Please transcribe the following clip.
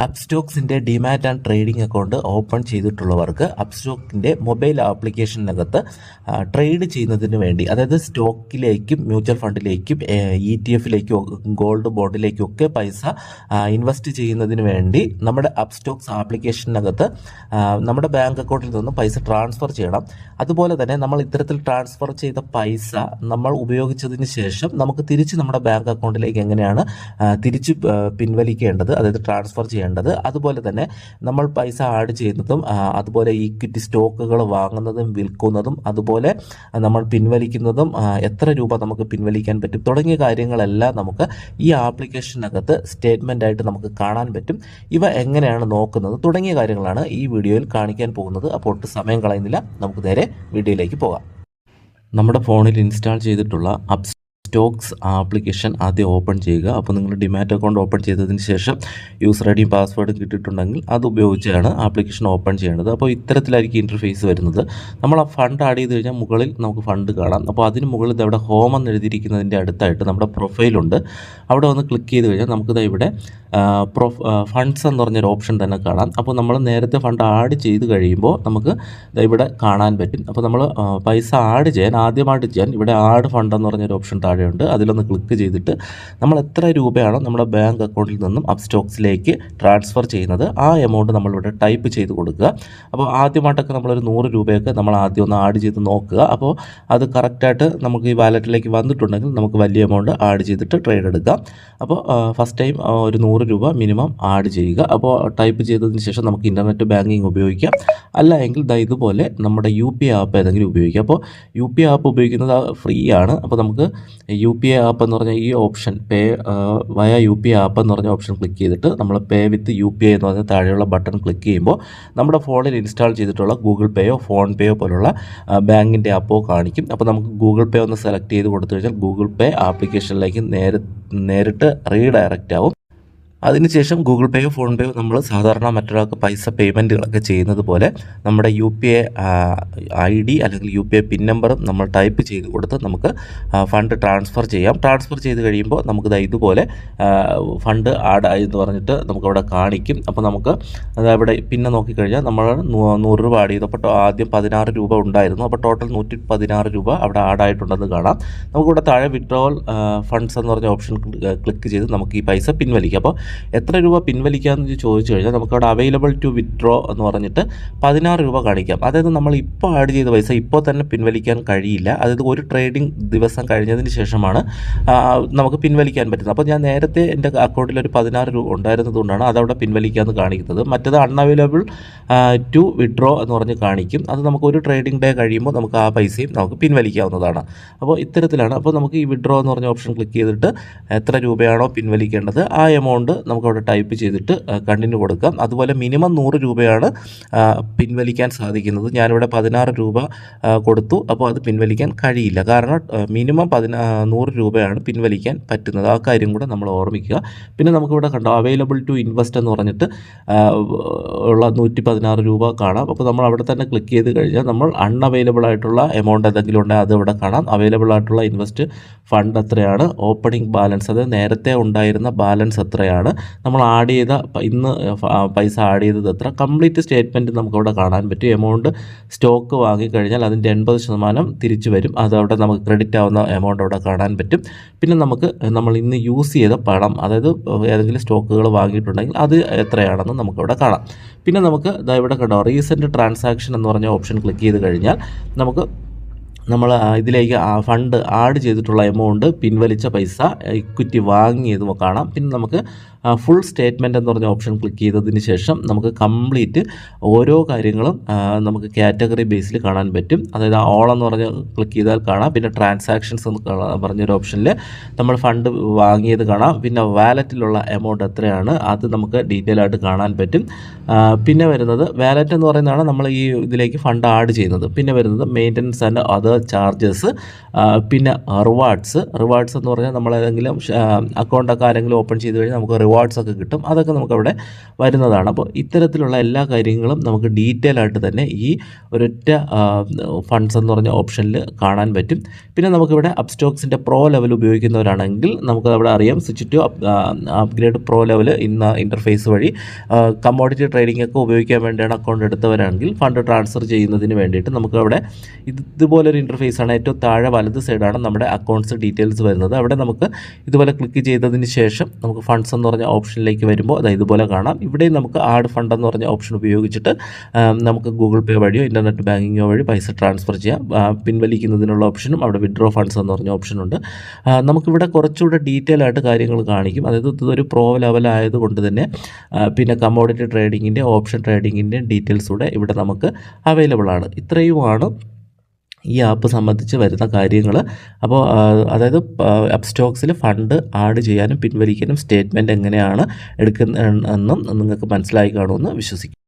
അപ്സ്റ്റോക്സിന്റെ demat and trading account open ചെയ്തിട്ടുള്ളവർക്ക് അപ്സ്റ്റോക്കിന്റെ mobile ആപ്ലിക്കേഷനകത്ത് trade ചെയ്യുന്നതിന് വേണ്ടി അതായത് സ്റ്റോക്കിലേക്കും മ്യൂച്വൽ ഫണ്ടിലേക്കും ഇ ടി എഫിലേക്കും ഗോൾഡ് ബോണ്ടിലേക്കും ഒക്കെ പൈസ ഇൻവെസ്റ്റ് ചെയ്യുന്നതിന് വേണ്ടി നമ്മുടെ അപ്സ്റ്റോക്സ് ആപ്ലിക്കേഷനകത്ത് നമ്മുടെ ബാങ്ക് അക്കൗണ്ടിൽ നിന്ന് പൈസ ട്രാൻസ്ഫർ ചെയ്യണം. അതുപോലെ തന്നെ നമ്മൾ ഇത്തരത്തിൽ ട്രാൻസ്ഫർ ചെയ്ത പൈസ നമ്മൾ ഉപയോഗിച്ചതിന് ശേഷം നമുക്ക് തിരിച്ച് നമ്മുടെ ബാങ്ക് അക്കൗണ്ടിലേക്ക് എങ്ങനെയാണ് തിരിച്ച് പിൻവലിക്കേണ്ടത് അതായത് ട്രാൻസ്ഫർ ചെയ്യേണ്ടത്. അതുപോലെ തന്നെ നമ്മൾ പൈസ ആഡ് ചെയ്യുന്നതും അതുപോലെ ഈക്വിറ്റി സ്റ്റോക്കുകൾ വാങ്ങുന്നതും വിൽക്കുന്നതും അതുപോലെ നമ്മൾ പിൻവലിക്കുന്നതും എത്ര രൂപ നമുക്ക് പിൻവലിക്കാൻ പറ്റും തുടങ്ങിയ കാര്യങ്ങളെല്ലാം നമുക്ക് ഈ ആപ്ലിക്കേഷനകത്ത് സ്റ്റേറ്റ്മെന്റ് ആയിട്ട് നമുക്ക് കാണാൻ പറ്റും. ഇവ എങ്ങനെയാണ് നോക്കുന്നത് തുടങ്ങിയ കാര്യങ്ങളാണ് ഈ വീഡിയോയിൽ കാണിക്കാൻ പോകുന്നത്. അപ്പോൾ ഒട്ടും സമയം കളയുന്നില്ല. നമുക്ക് നേരെ വീഡിയോയിലേക്ക് പോകാം. നമ്മുടെ ഫോണിൽ ഇൻസ്റ്റാൾ ചെയ്തിട്ടുള്ള അപ് സ്റ്റോക്സ് ആപ്ലിക്കേഷൻ ആദ്യം ഓപ്പൺ ചെയ്യുക. അപ്പോൾ നിങ്ങൾ ഡിമാറ്റ് അക്കൗണ്ട് ഓപ്പൺ ചെയ്തതിന് ശേഷം യൂസർ ഐ ഡിയും പാസ്വേഡും കിട്ടിയിട്ടുണ്ടെങ്കിൽ അത് ഉപയോഗിച്ചാണ് ആപ്ലിക്കേഷൻ ഓപ്പൺ ചെയ്യേണ്ടത്. അപ്പോൾ ഇത്തരത്തിലായിരിക്കും ഇന്റർഫേസ് വരുന്നത്. നമ്മൾ ആ ഫണ്ട് ആഡ് ചെയ്ത് കഴിഞ്ഞാൽ മുകളിൽ നമുക്ക് ഫണ്ട് കാണാം. അപ്പോൾ അതിന് മുകളിൽ അവിടെ ഹോം എന്ന് എഴുതിയിരിക്കുന്നതിന്റെ അടുത്തായിട്ട് നമ്മുടെ പ്രൊഫൈലുണ്ട് അവിടെ വന്ന് ക്ലിക്ക് ചെയ്ത് കഴിഞ്ഞാൽ നമുക്കിത് ഇവിടെ പ്രൊഫ് ഫണ്ട്സ് എന്ന് പറഞ്ഞൊരു ഓപ്ഷൻ തന്നെ കാണാം. അപ്പോൾ നമ്മൾ നേരത്തെ ഫണ്ട് ആഡ് ചെയ്ത് കഴിയുമ്പോൾ നമുക്ക് ഇവിടെ കാണാൻ പറ്റും. അപ്പോൾ നമ്മൾ പൈസ ആഡ് ചെയ്യാൻ ആദ്യമായിട്ട് ചെയ്യാൻ ഇവിടെ ആഡ് ഫണ്ട് എന്ന് പറഞ്ഞൊരു ഓപ്ഷൻ താഴെയുണ്ട് അതിലൊന്ന് ക്ലിക്ക് ചെയ്തിട്ട് നമ്മൾ എത്ര രൂപയാണോ നമ്മുടെ ബാങ്ക് അക്കൗണ്ടിൽ നിന്നും അപ്സ്റ്റോക്സിലേക്ക് ട്രാൻസ്ഫർ ചെയ്യുന്നത് ആ എമൗണ്ട് നമ്മളിവിടെ ടൈപ്പ് ചെയ്ത് കൊടുക്കുക. അപ്പോൾ ആദ്യമായിട്ടൊക്കെ നമ്മളൊരു നൂറ് രൂപയൊക്കെ നമ്മൾ ആദ്യം ഒന്ന് ആഡ് ചെയ്ത് നോക്കുക. അപ്പോൾ അത് കറക്റ്റായിട്ട് നമുക്ക് ഈ വാലറ്റിലേക്ക് വന്നിട്ടുണ്ടെങ്കിൽ നമുക്ക് വലിയ എമൗണ്ട് ആഡ് ചെയ്തിട്ട് ട്രേഡ് എടുക്കാം. അപ്പോൾ ഫസ്റ്റ് ടൈം ഒരു നൂറ് രൂപ മിനിമം ആഡ് ചെയ്യുക. അപ്പോൾ ടൈപ്പ് ചെയ്തതിന് ശേഷം നമുക്ക് ഇന്റർനെറ്റ് ബാങ്കിങ് ഉപയോഗിക്കാം. അല്ല എങ്കിൽ ഇതുപോലെ നമ്മുടെ യു പി ആപ്പ് ഏതെങ്കിലും ഉപയോഗിക്കാം. അപ്പോൾ യു പി ആപ്പ് ഉപയോഗിക്കുന്നത് ഫ്രീ ആണ്. അപ്പോൾ നമുക്ക് യു പി ഐ ആപ്പ് എന്ന് പറഞ്ഞ ഈ ഓപ്ഷൻ പേ വയ യു പി ഐ ആപ്പ് എന്ന് പറഞ്ഞ ഓപ്ഷൻ ക്ലിക്ക് ചെയ്തിട്ട് നമ്മൾ pay with U P I എന്ന് പറഞ്ഞ താഴെയുള്ള ബട്ടൺ ക്ലിക്ക് ചെയ്യുമ്പോൾ നമ്മുടെ ഫോണിൽ ഇൻസ്റ്റാൾ ചെയ്തിട്ടുള്ള ഗൂഗിൾ പേയോ ഫോൺ പേയോ പോലുള്ള ബാങ്കിന്റെ ആപ്പോ കാണിക്കും. അപ്പോൾ നമുക്ക് ഗൂഗിൾ പേ ഒന്ന് സെലക്ട് ചെയ്ത് കൊടുത്തു കഴിഞ്ഞാൽ ഗൂഗിൾ പേ ആപ്ലിക്കേഷനിലേക്ക് നേരെ നേരിട്ട് റീഡയറക്റ്റ് ആവും അതിനുശേഷം ഗൂഗിൾ പേയോ ഫോൺ പേയോ നമ്മൾ സാധാരണ മറ്റൊരാൾക്ക് പൈസ പേയ്മെന്റുകളൊക്കെ ചെയ്യുന്നത് പോലെ നമ്മുടെ U P I I D അല്ലെങ്കിൽ യു പി ഐ പിൻ നമ്പറും നമ്മൾ ടൈപ്പ് ചെയ്ത് കൊടുത്ത് നമുക്ക് ഫണ്ട് ട്രാൻസ്ഫർ ചെയ്യാം. ട്രാൻസ്ഫർ ചെയ്ത് കഴിയുമ്പോൾ നമുക്ക് ദാ ഇതുപോലെ ഫണ്ട് ആഡ് ആയി എന്ന് പറഞ്ഞിട്ട് നമുക്കവിടെ കാണിക്കും. അപ്പോൾ നമുക്ക് അവിടെ പിന്നെ നോക്കിക്കഴിഞ്ഞാൽ നമ്മൾ നൂറ് രൂപ ആഡ് ചെയ്തു. അപ്പോൾ ആദ്യം പതിനാറ് രൂപ ഉണ്ടായിരുന്നു. അപ്പോൾ ടോട്ടൽ നൂറ്റി പതിനാറ് രൂപ അവിടെ ആഡ് ആയിട്ടുണ്ടെന്ന് കാണാം. നമുക്കിവിടെ താഴെ വിഡ്രോവൽ ഫണ്ട്സ് എന്ന് പറഞ്ഞ ഓപ്ഷൻ ക്ലിക്ക് ചെയ്ത് നമുക്ക് ഈ പൈസ പിൻവലിക്കാം. അപ്പോൾ എത്ര രൂപ പിൻവലിക്കാമെന്ന് ചോദിച്ചു കഴിഞ്ഞാൽ നമുക്കവിടെ അവൈലബിൾ ടു വിഡ്രോ എന്ന് പറഞ്ഞിട്ട് പതിനാറ് രൂപ കാണിക്കാം. അതായത് നമ്മൾ ഇപ്പോൾ ആഡ് ചെയ്ത പൈസ ഇപ്പോൾ തന്നെ പിൻവലിക്കാൻ കഴിയില്ല. അതായത് ഒരു ട്രേഡിംഗ് ദിവസം കഴിഞ്ഞതിന് ശേഷമാണ് നമുക്ക് പിൻവലിക്കാൻ പറ്റുന്നത്. അപ്പോൾ ഞാൻ നേരത്തെ എന്റെ അക്കൗണ്ടിൽ ഒരു പതിനാറ് രൂപ ഉണ്ടായിരുന്നതുകൊണ്ടാണ് അതവിടെ പിൻവലിക്കാമെന്ന് കാണിക്കുന്നത്. മറ്റത് അൺഅവൈലബിൾ ടു വിഡ്രോ എന്ന് പറഞ്ഞ് കാണിക്കും. അത് നമുക്ക് ഒരു ട്രേഡിംഗ് ഡേ കഴിയുമ്പോൾ നമുക്ക് ആ പൈസയും നമുക്ക് പിൻവലിക്കാവുന്നതാണ്. അപ്പോൾ ഇത്തരത്തിലാണ്. അപ്പോൾ നമുക്ക് ഈ വിഡ്രോ എന്ന് പറഞ്ഞ ഓപ്ഷൻ ക്ലിക്ക് ചെയ്തിട്ട് എത്ര രൂപയാണോ പിൻവലിക്കേണ്ടത് ആ എമൗണ്ട് നമുക്കവിടെ ടൈപ്പ് ചെയ്തിട്ട് കണ്ടിന്യൂ കൊടുക്കാം. അതുപോലെ മിനിമം നൂറ് രൂപയാണ് പിൻവലിക്കാൻ സാധിക്കുന്നത്. ഞാനിവിടെ പതിനാറ് രൂപ കൊടുത്തു. അപ്പോൾ അത് പിൻവലിക്കാൻ കഴിയില്ല. കാരണം മിനിമം പതിനാ നൂറ് രൂപയാണ് പിൻവലിക്കാൻ പറ്റുന്നത്. ആ കാര്യം കൂടെ നമ്മൾ ഓർമ്മിക്കുക. പിന്നെ നമുക്കിവിടെ കണ്ടോ അവൈലബിൾ ടു ഇൻവെസ്റ്റ് എന്ന് പറഞ്ഞിട്ട് ഉള്ള നൂറ്റി പതിനാറ് രൂപ കാണാം. അപ്പോൾ നമ്മൾ അവിടെ തന്നെ ക്ലിക്ക് ചെയ്ത് കഴിഞ്ഞാൽ നമ്മൾ അൺഅവൈലബിൾ ആയിട്ടുള്ള എമൗണ്ട് എന്തെങ്കിലും ഉണ്ടെങ്കിൽ അത് ഇവിടെ കാണാം. അവൈലബിൾ ആയിട്ടുള്ള ഇൻവെസ്റ്റ് ഫണ്ട് എത്രയാണ് ഓപ്പണിംഗ് ബാലൻസ് അത് നേരത്തെ ഉണ്ടായിരുന്ന ബാലൻസ് എത്രയാണ് നമ്മൾ ആഡ് ചെയ്ത ഇന്ന് പൈസ ആഡ് ചെയ്തത് എത്ര? കംപ്ലീറ്റ് സ്റ്റേറ്റ്മെന്റ് നമുക്കവിടെ കാണാൻ പറ്റും. എമൗണ്ട് സ്റ്റോക്ക് വാങ്ങിക്കഴിഞ്ഞാൽ അതിന്റെ എൺപത് ശതമാനം തിരിച്ചു വരും. അത് അവിടെ നമുക്ക് ക്രെഡിറ്റ് ആവുന്ന എമൗണ്ട് അവിടെ കാണാൻ പറ്റും. പിന്നെ നമുക്ക് നമ്മൾ ഇന്ന് യൂസ് ചെയ്ത പണം അതായത് ഏതെങ്കിലും സ്റ്റോക്കുകൾ വാങ്ങിയിട്ടുണ്ടെങ്കിൽ അത് എത്രയാണെന്ന് നമുക്കവിടെ കാണാം. പിന്നെ നമുക്ക് ഇവിടെ കണ്ടോ റീസെന്റ് ട്രാൻസാക്ഷൻ എന്ന് പറഞ്ഞ ഓപ്ഷൻ ക്ലിക്ക് ചെയ്ത് കഴിഞ്ഞാൽ നമുക്ക് നമ്മൾ ഇതിലേക്ക് ഫണ്ട് ആഡ് ചെയ്തിട്ടുള്ള എമൗണ്ട് പിൻവലിച്ച പൈസ ഇക്വിറ്റി വാങ്ങിയതും കാണാം. പിന്നെ നമുക്ക് ഫുൾ സ്റ്റേറ്റ്മെന്റ് എന്ന് പറഞ്ഞ ഓപ്ഷൻ ക്ലിക്ക് ചെയ്തതിന് ശേഷം നമുക്ക് കംപ്ലീറ്റ് ഓരോ കാര്യങ്ങളും നമുക്ക് കാറ്റഗറി ബേസിൽ കാണാൻ പറ്റും. അതായത് ഓൾ എന്ന് പറഞ്ഞ് ക്ലിക്ക് ചെയ്താൽ കാണാം. പിന്നെ ട്രാൻസാക്ഷൻസ് എന്ന് പറഞ്ഞൊരു ഓപ്ഷനിൽ നമ്മൾ ഫണ്ട് വാങ്ങിയത് കാണാം. പിന്നെ വാലറ്റിലുള്ള എമൗണ്ട് എത്രയാണ് അത് നമുക്ക് ഡീറ്റെയിൽ ആയിട്ട് കാണാൻ പറ്റും. പിന്നെ വരുന്നത് വാലറ്റ് എന്ന് പറയുന്നതാണ് നമ്മൾ ഈ ഇതിലേക്ക് ഫണ്ട് ആഡ് ചെയ്യുന്നത്. പിന്നെ വരുന്നത് മെയിന്റനൻസ് ആൻഡ് അതർ ചാർജസ് പിന്നെ റിവാർഡ്സ് റിവാർഡ്സ് എന്ന് പറഞ്ഞാൽ നമ്മൾ ഏതെങ്കിലും അക്കൗണ്ടൊക്കെ ആരെങ്കിലും ഓപ്പൺ ചെയ്ത് കഴിഞ്ഞാൽ നമുക്ക് റിവാർഡ് റിവാർഡ്സ് ഒക്കെ കിട്ടും. അതൊക്കെ നമുക്കവിടെ വരുന്നതാണ്. അപ്പോൾ ഇത്തരത്തിലുള്ള എല്ലാ കാര്യങ്ങളും നമുക്ക് ഡീറ്റെയിൽ ആയിട്ട് തന്നെ ഈ ഒരൊറ്റ ഫണ്ട്സ് എന്ന് പറഞ്ഞ ഓപ്ഷനിൽ കാണാൻ പറ്റും. പിന്നെ നമുക്കിവിടെ അപ്സ്റ്റോക്സിന്റെ പ്രോ ലെവൽ ഉപയോഗിക്കുന്നവരാണെങ്കിൽ നമുക്ക് അവിടെ അറിയാം switch to upgrade pro level ഇന്ന ഇന്റർഫേസ് വഴി കമ്മോഡിറ്റി ട്രേഡിംഗ് ഒക്കെ ഉപയോഗിക്കാൻ വേണ്ടിയാണ് അക്കൗണ്ട് എടുത്തവരാണെങ്കിൽ ഫണ്ട് ട്രാൻസ്ഫർ ചെയ്യുന്നതിന് വേണ്ടിയിട്ട് നമുക്ക് അവിടെ ഇത് ഇതുപോലൊരു ഇന്റർഫേസ് ആണ്. ഏറ്റവും താഴെ വലത് സൈഡാണ് നമ്മുടെ അക്കൗണ്ട്സ് ഡീറ്റെയിൽസ് വരുന്നത്. അവിടെ നമുക്ക് ഇതുപോലെ ക്ലിക്ക് ചെയ്തതിന് ശേഷം നമുക്ക് ഫണ്ട്സ് എന്ന് പറഞ്ഞ ഓപ്ഷനിലേക്ക് വരുമ്പോൾ അതായത് ഇതുപോലെ കാണാം. ഇവിടെ നമുക്ക് ആഡ് ഫണ്ട് എന്ന് പറഞ്ഞ ഓപ്ഷൻ ഉപയോഗിച്ചിട്ട് നമുക്ക് ഗൂഗിൾ പേ വഴിയോ ഇന്റർനെറ്റ് ബാങ്കിങ്ങോ വഴി പൈസ ട്രാൻസ്ഫർ ചെയ്യാം. പിൻവലിക്കുന്നതിനുള്ള ഓപ്ഷനും അവിടെ വിഡ്രോ ഫണ്ട്സ് എന്ന് പറഞ്ഞ ഓപ്ഷനുണ്ട് നമുക്കിവിടെ കുറച്ചുകൂടെ ഡീറ്റെയിൽ ആയിട്ട് കാര്യങ്ങൾ കാണിക്കും. അതായത് ഇതൊരു പ്രോ ലെവൽ ആയതുകൊണ്ട് തന്നെ പിന്നെ കമ്മോഡിറ്റി ട്രേഡിങ്ങിന്റെ ഓപ്ഷൻ ട്രേഡിങ്ങിന്റെ ഡീറ്റെയിൽസ് കൂടെ ഇവിടെ നമുക്ക് അവൈലബിൾ ആണ്. ഇത്രയുമാണ് ഈ ആപ്പ് സംബന്ധിച്ച് വരുന്ന കാര്യങ്ങൾ അപ്പോൾ അതായത് അതായത് അപ്സ്റ്റോക്സിൽ ഫണ്ട് ആഡ് ചെയ്യാനും പിൻവലിക്കാനും സ്റ്റേറ്റ്മെന്റ് എങ്ങനെയാണ് എടുക്കുന്ന എന്നും നിങ്ങൾക്ക് മനസ്സിലായി കാണുമെന്ന് വിശ്വസിക്കുന്നു.